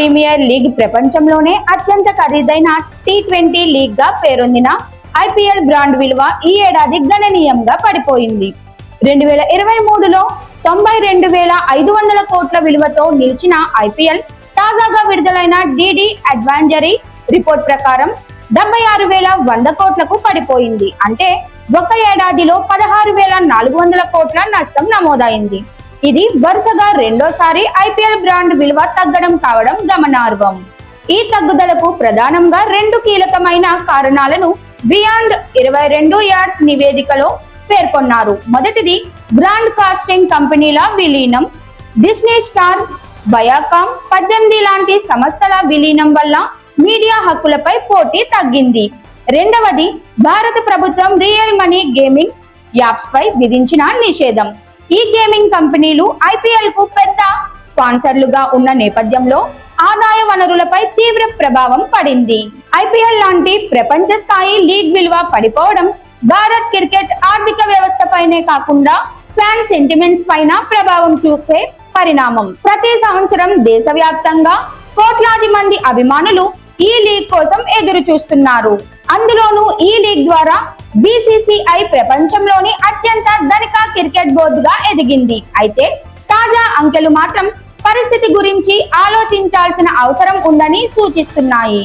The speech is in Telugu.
ప్రీమియర్ లీగ్ ప్రపంచంలోనే అత్యంత ఖరీదైన టీ ట్వంటీ లీగ్గా పేరొందిన ఐపీఎల్ బ్రాండ్ విలువ ఈ ఏడాది గణనీయంగా పడిపోయింది. రెండు వేల ఇరవై మూడులో తొంభై రెండు వేల ఐదు వందల కోట్ల విలువతో నిలిచిన ఐపీఎల్ తాజాగా విడుదలైన డిడి అడ్వాంజరీ రిపోర్ట్ ప్రకారం డెబ్బై ఆరు వేల వంద కోట్లకు పడిపోయింది. అంటే ఒక ఏడాదిలో పదహారు వేల నాలుగు వందల కోట్ల నష్టం నమోదైంది. ఇది వరుసగా రెండోసారి ఐపీఎల్ బ్రాండ్ విలువ తగ్గడం కావడం గమనార్హం. ఈ తగ్గుదలకు ప్రధానంగా రెండు కీలకమైన కారణాలను బియాండ్ ఇరవై రెండు యార్డ్స్ నివేదికలో పేర్కొన్నారు. మొదటిది బ్రాండ్ కాస్టింగ్ కంపెనీల విలీనం. డిస్నీ స్టార్ బయాకామ్ పద్దెనిమిది లాంటి సంస్థల విలీనం వల్ల మీడియా హక్కులపై పోటీ తగ్గింది. రెండవది భారత ప్రభుత్వం రియల్ మనీ గేమింగ్ యాప్స్ పై విధించిన నిషేధం. ఈ గేమింగ్ కంపెనీలు ఐపీఎల్కు పెద్ద స్పాన్సర్లుగా ఉన్న నేపథ్యంలో ఆదాయ వనరులపై తీవ్ర ప్రభావం పడింది. ఐపీఎల్ లాంటి ప్రపంచ స్థాయి లీగ్ విలువ పడిపోవడం భారత్ క్రికెట్ ఆర్థిక వ్యవస్థపైనే కాకుండా ఫ్యాన్ సెంటిమెంట్స్ పైన ప్రభావం చూపే పరిణామం. ప్రతి సంవత్సరం దేశవ్యాప్తంగా కోట్లాది మంది అభిమానులు ఈ లీగ్ కోసం ఎదురు చూస్తున్నారు. అందులోనూ ఈ లీగ్ ద్వారా బీసీసీఐ ప్రపంచంలోని అత్యంత ధనిక బోర్డుగా ఎదిగింది. అయితే తాజా అంకెలు మాత్రం పరిస్థితి గురించి ఆలోచించాల్సిన అవసరం ఉందని సూచిస్తున్నాయి.